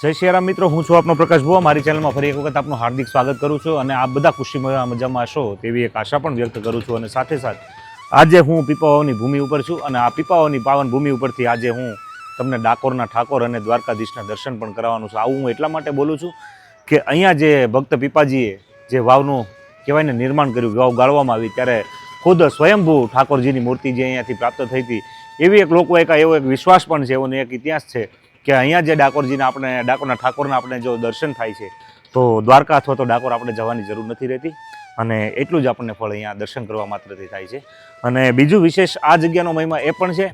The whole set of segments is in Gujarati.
જય સિયારામ મિત્રો, હું છું આપનો પ્રકાશ ભુવા. મારી ચેનલમાં ફરી એક વખત આપનું હાર્દિક સ્વાગત કરું છું અને આ બધા ખુશી મજામાં હશો તેવી એક આશા પણ વ્યક્ત કરું છું અને સાથે સાથે આજે હું પીપાઓની ભૂમિ ઉપર છું અને આ પીપાઓની પાવન ભૂમિ ઉપરથી આજે હું તમને ડાકોરના ઠાકોર અને દ્વારકાધીશના દર્શન પણ કરાવવાનું છું. આવું હું એટલા માટે બોલું છું કે અહીંયા જે ભક્ત પીપાજીએ જે વાવનું કહેવાય ને નિર્માણ કર્યું, વાવ ગાળવામાં આવી ત્યારે ખુદ સ્વયંભૂ ઠાકોરજીની મૂર્તિ જે અહીંયાથી પ્રાપ્ત થઈ હતી, એવી એક લોકો એક એવો એક વિશ્વાસ પણ છે એવો એક ઇતિહાસ છે. કે અહીંયા જે ડાકોરજીને આપણે, ડાકોરના ઠાકોરના આપણે જો દર્શન થાય છે, તો દ્વારકા અથવા તો ડાકોર આપણે જવાની જરૂર નથી રહેતી. અને એટલું જ આપણને ફળ અહીંયા દર્શન કરવા માત્રથી થાય છે. અને બીજું વિશેષ આ જગ્યાનો મહિમા એ પણ છે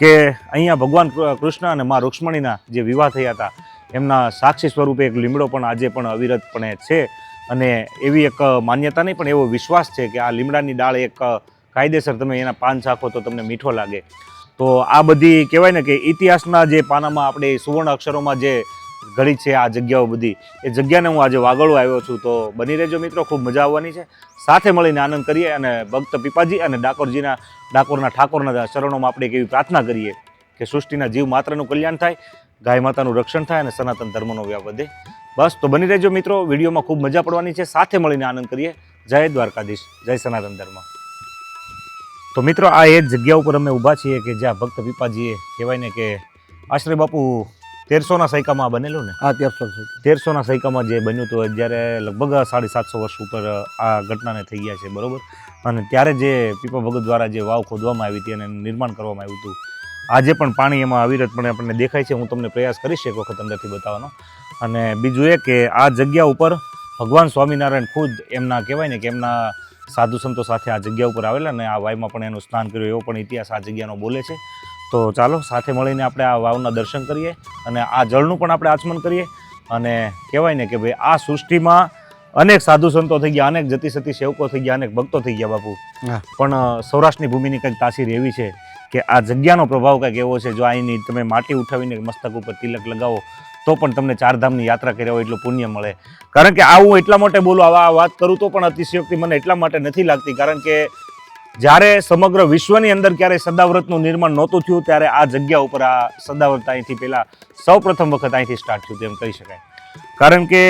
કે અહીંયા ભગવાન કૃષ્ણ અને મા રૂક્ષ્મણીના જે વિવાહ થયા હતા, એમના સાક્ષી સ્વરૂપે એક લીમડો પણ આજે પણ અવિરતપણે છે. અને એવી એક માન્યતા નહીં, પણ એવો વિશ્વાસ છે કે આ લીમડાની ડાળ એક કાયદેસર તમે એના પાન ચાખો તો તમને મીઠો લાગે. તો આ બધી કહેવાય ને કે ઇતિહાસના જે પાનામાં આપણે સુવર્ણ અક્ષરોમાં જે ઘડી છે આ જગ્યાઓ બધી, એ જગ્યાને હું આજે વાગળો આવ્યો છું. તો બની રહેજો મિત્રો, ખૂબ મજા આવવાની છે. સાથે મળીને આનંદ કરીએ અને ભક્ત પીપાજી અને ડાકોરજીના, ડાકોરના ઠાકોરના ચરણોમાં આપણે એક એવી પ્રાર્થના કરીએ કે સૃષ્ટિના જીવ માત્રનું કલ્યાણ થાય, ગાય માતાનું રક્ષણ થાય અને સનાતન ધર્મનો વ્યાપ વધે. બસ, તો બની રહેજો મિત્રો, વિડીયોમાં ખૂબ મજા પડવાની છે. સાથે મળીને આનંદ કરીએ. જય દ્વારકાધીશ. જય સનાતન ધર્મ. તો મિત્રો આ એ જ જગ્યા ઉપર અમે ઊભા છીએ કે જ્યાં ભક્ત પીપાજીએ કહેવાય ને કે આશ્રય બાપુ તેરસોના સૈકામાં બનેલું ને? આ તેરસો તેરસોના સૈકામાં જે બન્યું હતું જ્યારે લગભગ સાડી સાતસો વર્ષ ઉપર આ ઘટનાને થઈ ગયા છે બરાબર? અને ત્યારે જે પીપા ભગત દ્વારા જે વાવ ખોદવામાં આવી હતી અને એનું નિર્માણ કરવામાં આવ્યું હતું આજે પણ પાણી એમાં અવિરતપણે આપણને દેખાય છે. હું તમને પ્રયાસ કરીશ એક વખત અંદરથી બતાવવાનો. અને બીજું એ કે આ જગ્યા ઉપર ભગવાન સ્વામિનારાયણ ખુદ એમના કહેવાય ને કે એમના સાધુ સંતો સાથે આ જગ્યા ઉપર આવેલા અને આ વાવમાં પણ એનું સ્નાન કર્યું એવો પણ ઇતિહાસ આ જગ્યાનો બોલે છે. તો ચાલો સાથે મળીને આપણે આ વાવના દર્શન કરીએ અને આ જળનું પણ આપણે આચમન કરીએ. અને કહેવાય ને કે ભાઈ આ સૃષ્ટિમાં અનેક સાધુ સંતો થઈ ગયા અનેક જતી સતી સેવકો થઈ ગયા અનેક ભક્તો થઈ ગયા બાપુ. પણ સૌરાષ્ટ્રની ભૂમિની કંઈક તાસીર એવી છે કે આ જગ્યાનો પ્રભાવ કંઈક એવો છે જો અહીંની તમે માટી ઉઠાવીને મસ્તક ઉપર તિલક લગાવો તો પણ તમને ચારધામની યાત્રા કર્યા હોય એટલું પુણ્ય મળે. કારણ કે આ હું એટલા માટે બોલું આવા વાત કરું તો પણ અતિશયોક્તિ મને એટલા માટે નથી લાગતી. કારણ કે જ્યારે સમગ્ર વિશ્વની અંદર ક્યારે સદાવ્રતનું નિર્માણ નહોતું થયું, ત્યારે આ જગ્યા ઉપર આ સદાવ્રત અહીંથી પહેલાં સૌ પ્રથમ વખત અહીંથી સ્ટાર્ટ થયું, તેમ કહી શકાય. કારણ કે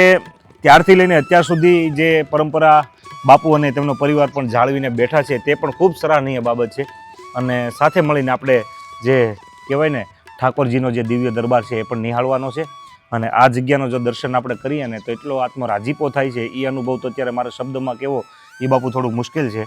ત્યારથી લઈને અત્યાર સુધી જે પરંપરા બાપુ અને તેમનો પરિવાર પણ જાળવીને બેઠા છે, તે પણ ખૂબ સરાહનીય બાબત છે. અને સાથે મળીને આપણે જે કહેવાય ને, ઠાકોરજીનો જે દિવ્ય દરબાર છે એ પણ નિહાળવાનો છે. અને આ જગ્યાનો જો દર્શન આપણે કરીએ ને તો એટલો આત્મ રાજીપો થાય છે. એ અનુભવ તો અત્યારે મારા શબ્દમાં કેવો એ બાપુ થોડું મુશ્કેલ છે.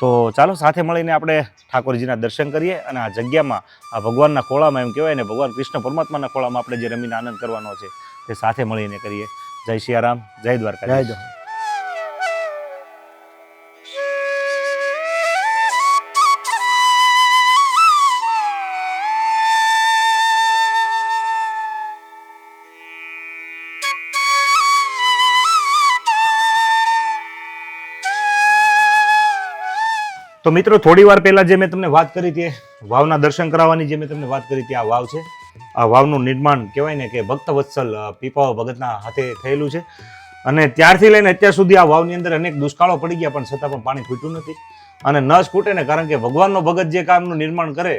તો ચાલો સાથે મળીને આપણે ઠાકોરજીના દર્શન કરીએ અને આ જગ્યામાં, આ ભગવાનના ખોળામાં એમ કહેવાય ને, ભગવાન કૃષ્ણ પરમાત્માના ખોળામાં આપણે જે રમીને આનંદ કરવાનો છે, તે સાથે મળીને કરીએ. જય સિયારામ જય દ્વારકા જય જો તો મિત્રો, થોડી વાર પહેલા જે મેં તમને વાત કરી હતી વાવના દર્શન કરાવવાની જે મેં તમને વાત કરી હતી આ વાવ છે. આ વાવનું નિર્માણ કહેવાય ને કે ભક્ત વત્સલ પીપાઓ ભગતના હાથે થયેલું છે. અને ત્યારથી લઈને અત્યાર સુધી આ વાવની અંદર અનેક દુષ્કાળો પડી ગયા, પણ છતાં પણ પાણી ખૂટ્યું નથી. અને ન ખૂટે ને કારણ કે ભગવાનનો ભગત જે કામનું નિર્માણ કરે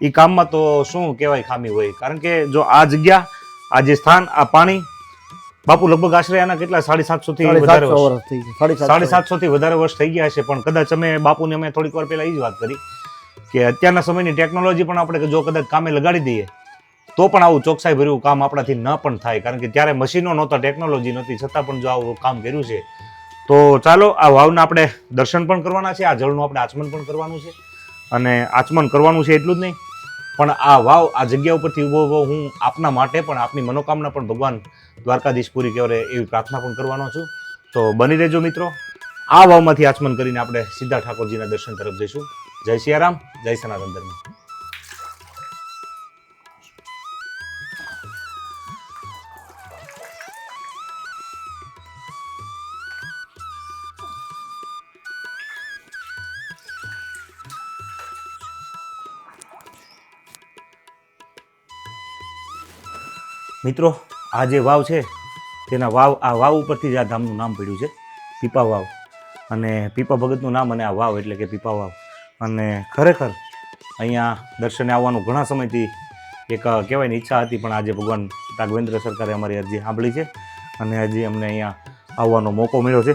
એ કામમાં તો શું કહેવાય ખામી હોય? કારણ કે જો આ જગ્યા, આ જે સ્થાન, આ પાણી બાપુ લગભગ આશરે આના કેટલા? સાડી સાતસો થી સાડી વધારે વર્ષ. વર્ષ થઈ ગયા સાડી સાતસો થી વધારે વર્ષ થઈ ગયા છે પણ કદાચ અમે બાપુને અમે થોડીક વાર પહેલા એ જ વાત કરી કે અત્યારના સમયની ટેકનોલોજી પણ આપણે જો કદાચ કામે લગાડી દઈએ તો પણ આવું ચોકસાઈ ભર્યું કામ આપણાથી ન પણ થાય. કારણ કે ત્યારે મશીનો નહોતા ટેકનોલોજી નહોતી છતાં પણ જો આવું કામ કર્યું છે તો ચાલો આ વાવના આપણે દર્શન પણ કરવાના છે આ જળનું આપણે આચમન પણ કરવાનું છે. અને આચમન કરવાનું છે એટલું જ નહીં પણ આ વાવ, આ જગ્યા ઉપરથી ઊભો ઊભો હું આપના માટે પણ, આપની મનોકામના પણ ભગવાન દ્વારકાધીશ પૂરી કરે એવી પ્રાર્થના પણ કરવાનો છું. તો બની રહેજો મિત્રો. આ વાવમાંથી આચમન કરીને આપણે સીધા ઠાકોરજીના દર્શન તરફ જઈશું. જય સિયારામ, જય સનાતન ધર્મ. મિત્રો, આ જે વાવ છે, તેના વાવ, આ વાવ ઉપરથી જ આ ધામનું નામ પડ્યું છે, પીપા વાવ. અને પીપા ભગતનું નામ અને આ વાવ એટલે કે પીપા વાવ. અને ખરેખર અહીંયા દર્શને આવવાનું ઘણા સમયથી એક કહેવાય ને ઈચ્છા હતી, પણ આજે ભગવાન રાઘવેન્દ્ર સરકારે અમારી અરજી સાંભળી છે અને હજી અમને અહીંયા આવવાનો મોકો મળ્યો છે.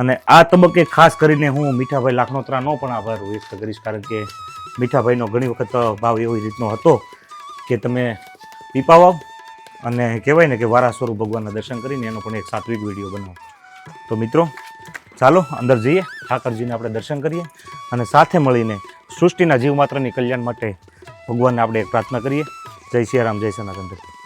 અને આ તબક્કે ખાસ કરીને હું મીઠાભાઈ લાખનોત્રાનો પણ આભાર વ્યક્ત કરીશ, કારણ કે મીઠાભાઈનો ઘણી વખત ભાવ એવી રીતનો હતો કે તમે પીપા આવ અને કહેવાય ને કે વારા સ્વરૂપ ભગવાનના દર્શન કરીને એનો પણ એક સાત્વિક વીડિયો બનાવો. તો મિત્રો, ચાલો અંદર જઈએ, ઠાકરજીને આપણે દર્શન કરીએ અને સાથે મળીને સૃષ્ટિના જીવ માત્રની કલ્યાણ માટે ભગવાનને આપણે એક પ્રાર્થના કરીએ. જય સિયારામ, જય સનાતન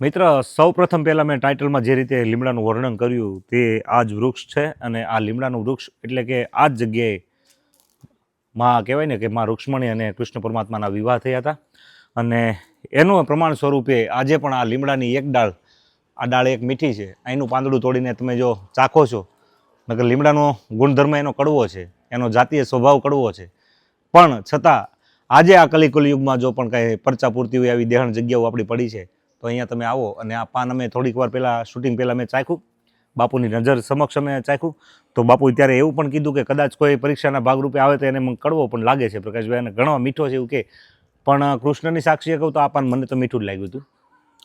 મિત્ર સૌ પ્રથમ પહેલાં મેં ટાઇટલમાં જે રીતે લીમડાનું વર્ણન કર્યું તે આ જ વૃક્ષ છે અને આ લીમડાનું વૃક્ષ એટલે કે આ જ જગ્યાએ માં કહેવાય ને કે માં રૂક્ષ્મણી અને કૃષ્ણ પરમાત્માના વિવાહ થયા હતા. અને એનું પ્રમાણ સ્વરૂપે આજે પણ આ લીમડાની એક ડાળ, આ ડાળ એક મીઠી છે. અહીંનું પાંદડું તોડીને તમે જો ચાખો છો, નકર લીમડાનો ગુણધર્મ એનો કડવો છે, એનો જાતીય સ્વભાવ કડવો છે. પણ છતાં આજે આ કલિકુલ યુગમાં જો પણ કાંઈ પરચા પૂરતી હોય, આવી દેહણ જગ્યાઓ આપણી પડી છે તો અહીંયા તમે આવો અને આ પાન અમે થોડીક વાર પહેલાં શૂટિંગ પહેલાં મેં ચાખ્યું બાપુની નજર સમક્ષ અમે ચાખ્યું તો બાપુ ત્યારે એવું પણ કીધું કે કદાચ કોઈ પરીક્ષાના ભાગરૂપે આવે તો એને મને કડવો પણ લાગે છે પ્રકાશભાઈ અને ઘણો મીઠો છે એવું કે. પણ કૃષ્ણની સાક્ષીએ કહું તો આ પાન મને તો મીઠું જ લાગ્યું હતું.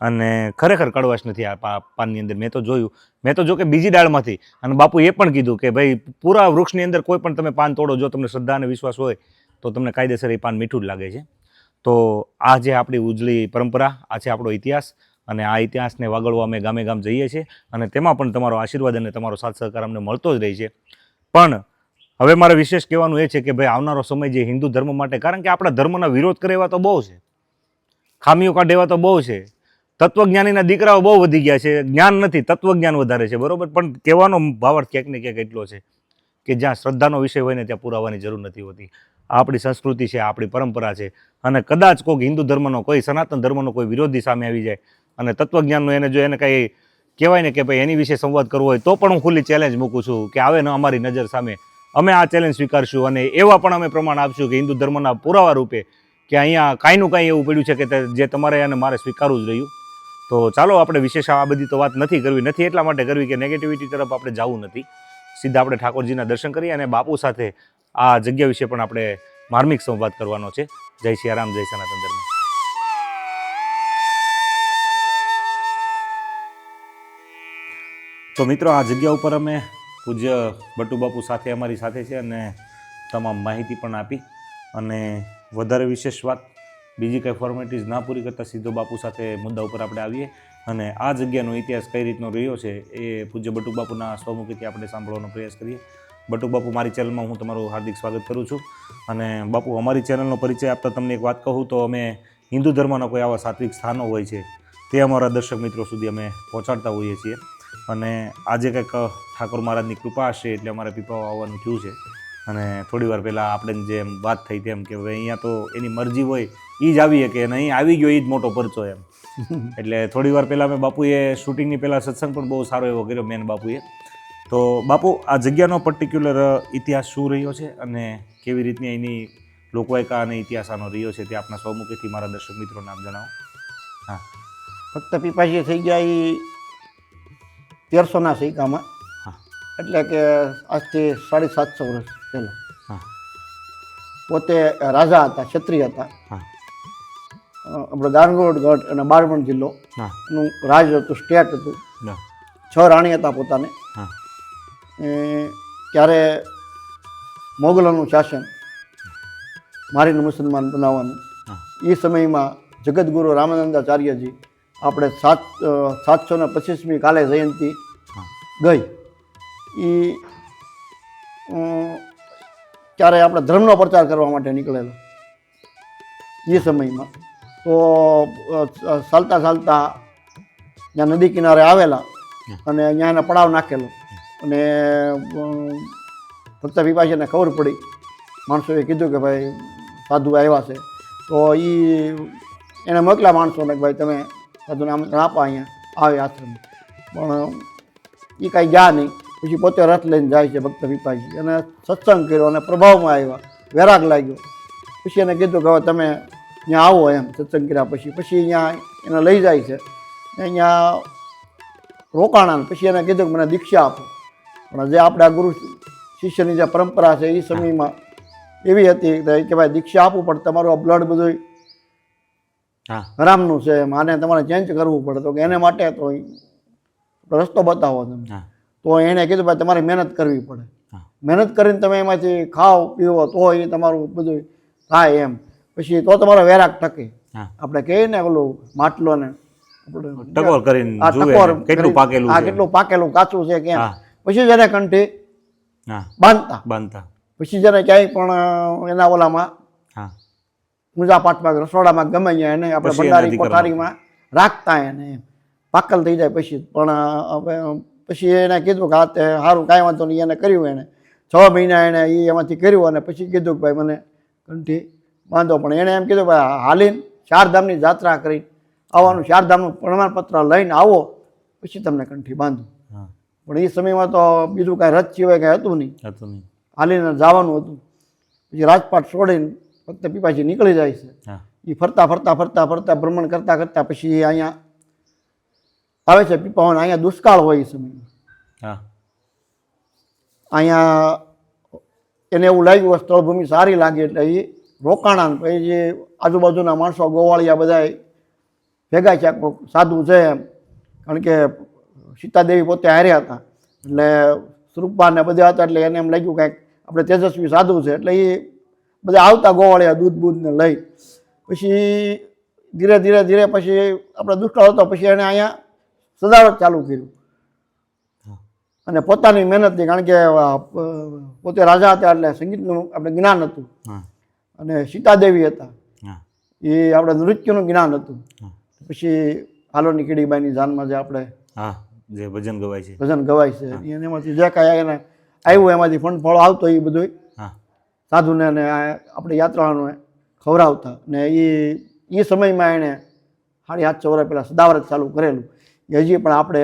અને ખરેખર કડવાશ નથી આ પાનની અંદર. મેં તો જોયું. મેં તો જો કે બીજી ડાળમાંથી. અને બાપુ એ પણ કીધું કે ભાઈ, પૂરા વૃક્ષની અંદર કોઈ પણ તમે પાન તોડો, જો તમને શ્રદ્ધા અને વિશ્વાસ હોય, તો તમને કાયદેસર એ પાન મીઠું જ લાગે છે. તો આ જે આપણી ઉજળી પરંપરા, આ છે આપણો ઇતિહાસ અને આ ઇતિહાસને વાગળવા અમે ગામે ગામ જઈએ છીએ અને તેમાં પણ તમારો આશીર્વાદ અને તમારો સાથ સહકાર અમને મળતો જ રહે છે. પણ હવે મારે વિશેષ કહેવાનું એ છે કે ભાઈ આવનારો સમય જે હિન્દુ ધર્મ માટે, કારણ કે આપણા ધર્મના વિરોધ કરે એવા તો બહુ છે. ખામીઓ કાઢે એવા તો બહુ છે. તત્વજ્ઞાનીના દીકરાઓ બહુ વધી ગયા છે. જ્ઞાન નથી, તત્વજ્ઞાન વધારે છે, બરાબર? પણ કહેવાનો ભાવાર્થ ક્યાંક ને ક્યાંક એટલો છે કે જ્યાં શ્રદ્ધાનો વિષય હોય ને ત્યાં પુરાવાની જરૂર નથી હોતી. આ આપણી સંસ્કૃતિ છે આપણી પરંપરા છે. અને કદાચ કોઈક હિન્દુ ધર્મનો, કોઈ સનાતન ધર્મનો કોઈ વિરોધી સામે આવી જાય. અને તત્વજ્ઞાનનો એને જો એને કંઈ કહેવાય ને કે ભાઈ એની વિશે સંવાદ કરવો હોય તો પણ હું ખુલ્લી ચેલેન્જ મૂકું છું કે આવે ને અમારી નજર સામે. અમે આ ચેલેન્જ સ્વીકારશું અને એવા પણ અમે પ્રમાણ આપશું કે હિન્દુ ધર્મના પુરાવા રૂપે કે અહીંયા કાંઈનું કાંઈ એવું પડ્યું છે કે જે તમારે અને મારે સ્વીકારવું જ રહ્યું. તો ચાલો આપણે વિશેષ આ બધી તો વાત નથી કરવી, નથી એટલા માટે કરવી કે નેગેટિવિટી તરફ આપણે જવું નથી. સીધા આપણે ઠાકોરજીના દર્શન કરીએ અને બાપુ સાથે આ જગ્યા વિશે પણ આપણે માર્મિક સંવાદ કરવાનો છે. જય સિયારામ જય સનાતન ધર્મ. તો મિત્રો, આ જગ્યા ઉપર અમે પૂજ્ય બટુ બાપુ સાથે, અમારી સાથે છે અને તમામ માહિતી પણ આપી. અને વધારે વિશેષ વાત, બીજી કંઈ ફોર્મેલિટીઝ ના પૂરી કરતાં સીધો બાપુ સાથે મુદ્દા ઉપર આપણે આવીએ. અને આ જગ્યાનો ઇતિહાસ કઈ રીતનો રહ્યો છે એ પૂજ્ય બટુ બાપુના સ્વમુખીથી આપણે સાંભળવાનો પ્રયાસ કરીએ. બટુ બાપુ મારી ચેનલમાં હું તમારું હાર્દિક સ્વાગત કરું છું. અને બાપુ અમારી ચેનલનો પરિચય આપતા તમને એક વાત કહું તો અમે હિન્દુ ધર્મના કોઈ આવા સાત્વિક સ્થાનો હોય છે તે અમારા દર્શક મિત્રો સુધી અમે પહોંચાડતા હોઈએ છીએ. અને આજે કંઈક ઠાકોર મહારાજની કૃપા હશે એટલે અમારે પીપાઓ આવવાનું થયું છે. અને થોડી વાર પહેલાં આપણે જેમ વાત થઈ તેમ કે હવે અહીંયા તો એની મરજી હોય એ જ આવી કે અને અહીં આવી ગયો એ જ મોટો પરચો એમ. એટલે થોડી વાર પહેલાં મેં બાપુએ શૂટિંગની પહેલાં સત્સંગ પણ બહુ સારો એવો કર્યો મેન બાપુએ. તો બાપુ આ જગ્યાનો પર્ટિક્યુલર ઇતિહાસ શું રહ્યો છે અને કેવી રીતની એની લોકવાયકા અને ઇતિહાસ આનો રહ્યો છે તે આપના સ્વમુખીથી મારા દર્શક મિત્રોને આપ જણાવો. હા. ફક્ત પીપાજી થઈ ગયા એ તેરસોના સિક્કામાં હા. એટલે કે આજથી સાડી સાતસો વર્ષ પહેલાં. હા. પોતે રાજા હતા ક્ષત્રિય હતા. હા. આપણો ગારગોડ ગઢ અને બારમણ જિલ્લો હા. નું રાજ હતું સ્ટેટ હતું. છ રાણી હતા પોતાને. ત્યારે મોગલોનું શાસન મારીને મુસલમાન બનાવવાનું. એ સમયમાં જગતગુરુ રામાનંદાચાર્યજી આપણે સાત સાતસો ને પચીસમી કાલે જયંતિ ગઈ. એ ત્યારે આપણે ધર્મનો પ્રચાર કરવા માટે નીકળેલો. એ સમયમાં. તો ચાલતા ચાલતા ત્યાં નદી કિનારે આવેલા અને અહીંયા એને પડાવ નાખેલો. અને ભક્ત પીપાસીને ખબર પડી. માણસોએ કીધું કે ભાઈ, સાધુ આવ્યા છે. તો એ એને મોકલ્યા માણસોને કે ભાઈ તમે સાધુને આમંત્રણ આપો અહીંયા, આવે આશ્રમ પણ એ કાંઈ ગયા નહીં. પછી પોતે રથ લઈને જાય છે ભક્ત વિપાજી અને સત્સંગ કર્યો અને પ્રભાવમાં આવ્યા. વેરાગ લાગ્યો. પછી એને કીધું કે હવે તમે ત્યાં આવો એમ, સત્સંગ કર્યા પછી. પછી અહીંયા એને લઈ જાય છે. અહીંયા રોકાણા પછી એને કીધું કે મને દીક્ષા આપો. પણ જે આપણા ગુરુ શિષ્યની જે પરંપરા છે એ સમયમાં એવી હતી કે ભાઈ દીક્ષા આપવું પણ તમારું આ બ્લડ બધું હા. હરામનું છે એમ. આને તમારે ચેન્જ કરવું પડે. તો કે એને માટે તો રસ્તો બતાવો તમે. તો એણે કીધું ભાઈ તમારે મહેનત કરવી પડે. મહેનત કરીને તમે એમાંથી ખાઓ પીવો તો એ તમારું બધું થાય એમ. પછી તો તમારો વેરાક ટકે. આપણે કહીએ ને ઓલું માટલો ને ટકોર કરીને કેટલું પાકેલું કેટલું પાકેલું કાચું છે કેમ? પછી જેને કંઠી હા. બાંધતા. બાંધતા. પછી જેને ક્યાંય પણ એના ઓલામાં હા. પૂજા પાઠમાં રસોડામાં ગમે ત્યાં એને આપણે ભંડારી કોઠારીમાં રાખતા. એને એમ. પાકલ થઈ જાય પછી. પણ હવે પછી એને કીધું કે હાથે સારું કાંઈ વાંધો નહીં એને કર્યું એને. છ મહિના એને એ એમાંથી કર્યું અને પછી કીધું કે ભાઈ મને કંઠી બાંધો. પણ એણે એમ કીધું ભાઈ હાલીને ચારધામની જાત્રા કરી આવવાનું ચારધામનું પ્રમાણપત્ર લઈને આવો પછી તમને કંઠી બાંધું. પણ એ સમયમાં તો બીજું કાંઈ રથ સિવાય કાંઈ હતું નહીં. હતું નહીં. હાલીને જવાનું હતું. પછી રાજપાટ છોડીને ફક્ત પીપાજી નીકળી જાય છે. એ ફરતા ફરતા ફરતા ફરતા ભ્રમણ કરતા કરતા પછી અહીંયા આવે છે પીપાઓને અહીંયા દુષ્કાળ હોય એ સમયમાં. અહીંયા એને એવું લાગ્યું સ્થળભૂમિ સારી લાગે એટલે એ રોકાણા પછી જે આજુબાજુના માણસો ગોવાળિયા બધા ભેગા છે સાધુ છે એમ. કારણ કે સીતાદેવી પોતે હાર્યા હતા. એટલે સ્વરૂપા ને બધા હતા એટલે એને એમ લાગ્યું કાંઈક આપણે તેજસ્વી સાધુ છે. એટલે એ બધા આવતા ગોવાળિયા દૂધ બૂધને લઈ. પછી ધીરે ધીરે ધીરે પછી આપણે દુષ્કાળ હતો. પછી એણે અહીંયા સજાવટ ચાલુ કર્યું. અને પોતાની મહેનતથી કારણ કે પોતે રાજા હતા એટલે સંગીતનું આપણે જ્ઞાન હતું. અને સીતાદેવી હતા. એ આપણે નૃત્યનું જ્ઞાન હતું. પછી હાલોની કીડીબાઈની જાનમાં જે આપણે જે ભજન ગવાય છે. ભજન ગવાય છે. એમાંથી જે કાંઈ એને આવ્યું એમાંથી ફંડ ફળો આવતો એ બધું સાધુને ને આપણે યાત્રાળુને ખવડાવતા. ને એ એ સમયમાં એણે સાડી આઠસો ચોરા પહેલાં સદાવ્રત ચાલુ કરેલું. હજી પણ આપણે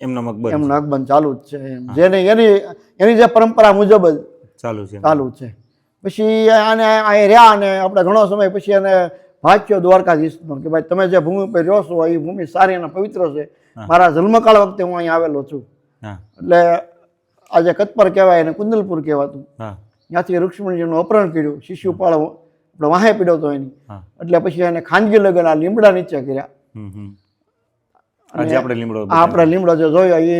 એમનો મકબર એમનું અકબંધ ચાલુ જ છે જેને એની એની જે પરંપરા મુજબ જ ચાલુ છે. ચાલુ છે. પછી આને આ રહ્યા અને આપણે ઘણો સમય પછી એને ભાગ્યો દ્વારકાધીશનો કે ભાઈ તમે જે ભૂમિ પર રહ્યો છો એ ભૂમિ સારી અને પવિત્ર છે. મારા જન્મકાળ વખતે હું અહીં આવેલો છું. એટલે આજે કતપર કહેવાય અને કુંદલપુર કહેવાતું. ત્યાંથી રુક્ષ્મણજીનું અપહરણ કર્યું શિશુપાળ આપણે વાહે પીડ્યો હતો એની. એટલે પછી એને ખાનગી લગ્ન આ લીમડા નીચે કર્યા. આપણે લીમડો જે જોયો એ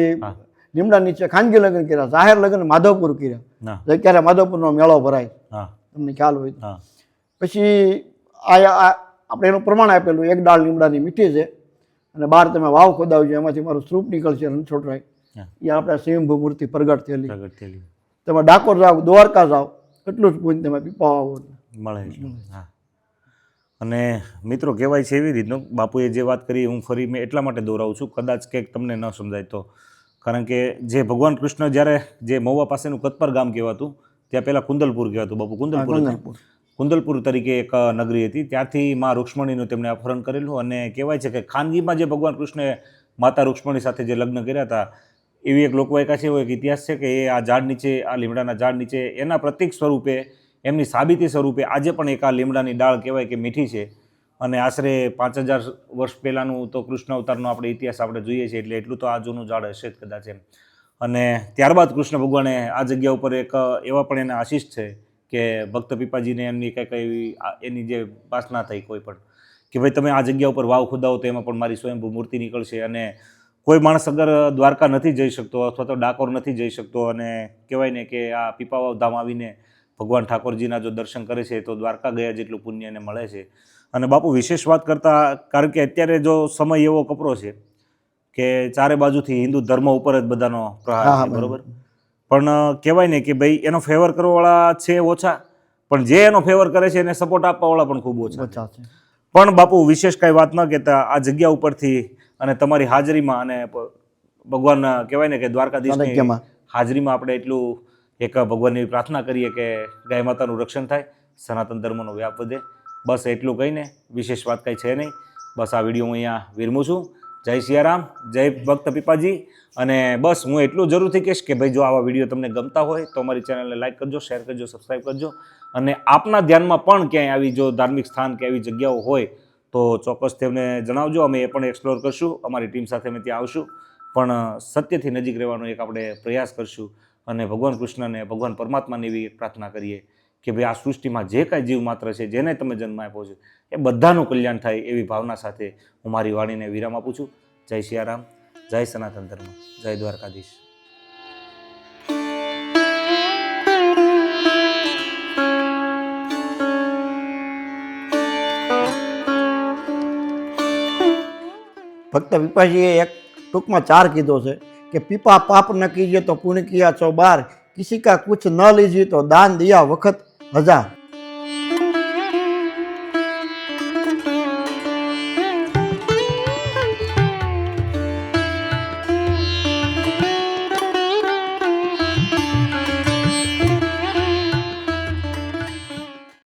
લીમડા નીચે ખાનગી લગ્ન કર્યા જાહેર લગ્ન માધવપુર કર્યા. ક્યારે અત્યારે માધવપુરનો મેળો ભરાય. તમને ખ્યાલ હોય પછી આ આપણે એનું પ્રમાણ આપેલું એક દાળ લીમડાની મીઠી છે અને બહાર તમે વાવ ખોદાવજો એમાંથી મારું સ્વરૂપ નીકળશે રણછોડરાય એ આપણે સ્વયંભૂ મૂર્તિ પ્રગટ થયેલી. તમે ડાકોર જાઓ દ્વારકા જાઓ એટલું જ પૂન તમે પીપા આવો મળે હા. અને મિત્રો કહેવાય છે એવી રીતનું બાપુએ જે વાત કરી હું ફરી મેં એટલા માટે દોહરાવું છું કદાચ કંઈક તમને ન સમજાય તો. કારણ કે જે ભગવાન કૃષ્ણ જ્યારે જે મહુવા પાસેનું કતપર ગામ કહેવાતું ત્યાં પહેલાં કુંદલપુર કહેવાતું બાપુ કુંદલપુર. કુંદલપુર. તરીકે એક નગરી હતી ત્યાંથી મા રૂક્ષ્મણીનું તેમણે અપહરણ કરેલું અને કહેવાય છે કે ખાનગીમાં જે ભગવાન કૃષ્ણે માતા રૂક્ષ્મણી સાથે જે લગ્ન કર્યા હતા, એવી એક લોકવાયકા છે, એવો એક ઇતિહાસ છે કે એ આ ઝાડ નીચે, આ લીમડાના ઝાડ નીચે, એના પ્રતિક સ્વરૂપે, એમની સાબિતી સ્વરૂપે આજે પણ એક આ લીમડાની ડાળ કહેવાય કે મીઠી છે અને આશરે પાંચ હજાર વર્ષ પહેલાંનું તો કૃષ્ણ અવતારનો આપણે ઇતિહાસ આપણે જોઈએ છીએ, એટલે એટલું તો આ જૂનું ઝાડ હશે જ કદાચ એમ અને ત્યારબાદ કૃષ્ણ ભગવાને આ જગ્યા ઉપર એક, એવા પણ એના આશીષ છે કે ભક્ત પીપાજીને એમની કંઈક એવી એની જે વાસના થઈ કોઈ પણ કે ભાઈ તમે આ જગ્યા ઉપર વાવ ખુદાવો તો એમાં પણ મારી સ્વયંભૂ મૂર્તિ નીકળશે અને કોઈ માણસ અગર દ્વારકા નથી જઈ શકતો અથવા તો ડાકોર નથી જઈ શકતો અને કહેવાય ને કે આ પીપાવાવ ધામ આવીને ભગવાન ઠાકોરજીના જો દર્શન કરે છે તો દ્વારકા ગયા જેટલું પુણ્ય એને મળે છે. અને બાપુ વિશેષ વાત કરતાં કારણ કે અત્યારે જો સમય એવો કપરો છે કે ચારે બાજુથી હિન્દુ ધર્મ ઉપર જ બધાનો પ્રહાર છે બરોબર. પણ કહેવાય ને કે ભાઈ એનો ફેવર કરવાવાળા છે ઓછા પણ જે એનો ફેવર કરે છે એને સપોર્ટ આપવાવાળા પણ ખૂબ ઓછા છે. પણ બાપુ વિશેષ કાંઈ વાત ન કહેતા આ જગ્યા ઉપરથી અને તમારી હાજરીમાં અને ભગવાન કહેવાય ને કે દ્વારકાધીશની હાજરીમાં આપણે એટલું એક ભગવાનની પ્રાર્થના કરીએ કે ગાય માતાનું રક્ષણ થાય સનાતન ધર્મનો વ્યાપ વધે. બસ એટલું કહીને વિશેષ વાત કાંઈ છે નહીં. બસ આ વીડિયો હું અહીંયા વિરમું છું. જય સિયારામ, જય ભક્ત પીપાજી. અને બસ હું એટલું જરૂરથી કહીશ કે ભાઈ જો આવા વીડિયો તમને ગમતા હોય તો અમારી ચેનલને લાઈક કરજો, શેર કરજો સબસ્ક્રાઈબ કરજો. અને આપના ધ્યાનમાં પણ ક્યાંય આવી જો ધાર્મિક સ્થાન કે આવી જગ્યાઓ હોય તો ચોક્કસ તેમને જણાવજો. અમે એ પણ એક્સપ્લોર કરશું. અમારી ટીમ સાથે અમે ત્યાં આવશું. પણ સત્યથી નજીક રહેવાનો એક આપણે પ્રયાસ કરશું. અને ભગવાન કૃષ્ણને ભગવાન પરમાત્માને એવી પ્રાર્થના કરીએ કે ભાઈ આ સૃષ્ટિમાં જે કાંઈ જીવ માત્ર છે, જેને તમે જન્મ આપ્યો છે, એ બધાનું કલ્યાણ થાય એવી ભાવના સાથે હું મારી વાણીને વિરામ આપું છું. જય સિયારામ, જય સનાતન ધર્મ, જય દ્વારકાધીશ. ભક્ત પીપાજીએ એક ટૂંકમાં ચાર કીધો છે કે પીપા પાપ ન કીજે તો પુણ્ય કિયા છો બાર કિસી કા કુછ ન લીજીએ તો દાન દિયા વખત હજાર